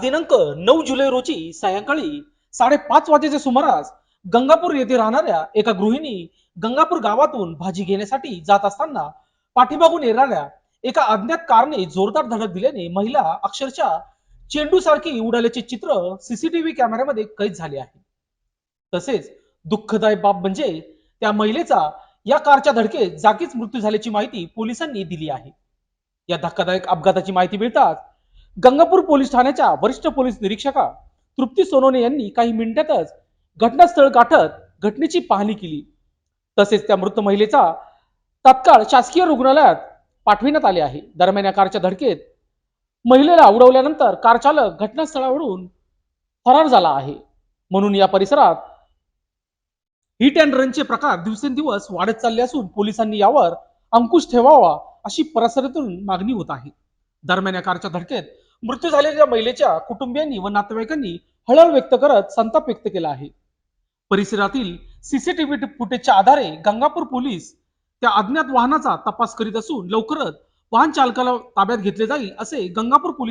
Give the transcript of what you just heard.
दिनांक नऊ जुलै रोजी सायंकाळी साडेपाच वाजेच्या सुमारास गंगापूर येथे राहणाऱ्या एका गृहिणी गंगापूर गावातून भाजी घेण्यासाठी जात असताना पाठीमागून येणाऱ्या एका अज्ञात कारने जोरदार धडक दिल्याने महिला अक्षरशः चेंडू सारखी उडाल्याचे चित्र सीसीटीव्ही कॅमेऱ्यामध्ये कैद झाले आहे. तसेच दुःखदायक बाब म्हणजे त्या महिलेचा या कारच्या धडकेत जागीच मृत्यू झाल्याची माहिती पोलिसांनी दिली आहे. या धक्कादायक अपघाताची माहिती मिळताच गंगापूर पोलीस ठाण्याच्या वरिष्ठ पोलीस निरीक्षका तृप्ती सोनवणे यांनी काही मिनिटातच घटनास्थळ गाठत घटनेची पाहणी केली. तसेच त्या मृत महिलेचा तत्काळ शासकीय रुग्णालयात पाठविण्यात आले आहे. दरम्यान या कारच्या धडकेत महिलेला उडवल्यानंतर कार चालक घटनास्थळावरून फरार झाला आहे. म्हणून या परिसरात हिट अँड रनचे प्रकार दिवसेंदिवस वाढत चालले असून पोलिसांनी यावर अंकुश ठेवावा अशी परिसरातून मागणी होत आहे. दरम्यान या कारच्या धडकेत मृत्यू झालेल्या महिलेच्या कुटुंबियांनी व नातेवाईकांनी हळहळ व्यक्त करत संताप व्यक्त केला आहे. परिसरातील सीसीटीव्ही फुटेजच्या आधारे गंगापूर पोलीस त्या अज्ञात वाहनाचा तपास करीत असून लवकरच वाहन चालकाला ताब्यात घेतले जाईल असे गंगापूर पोलीस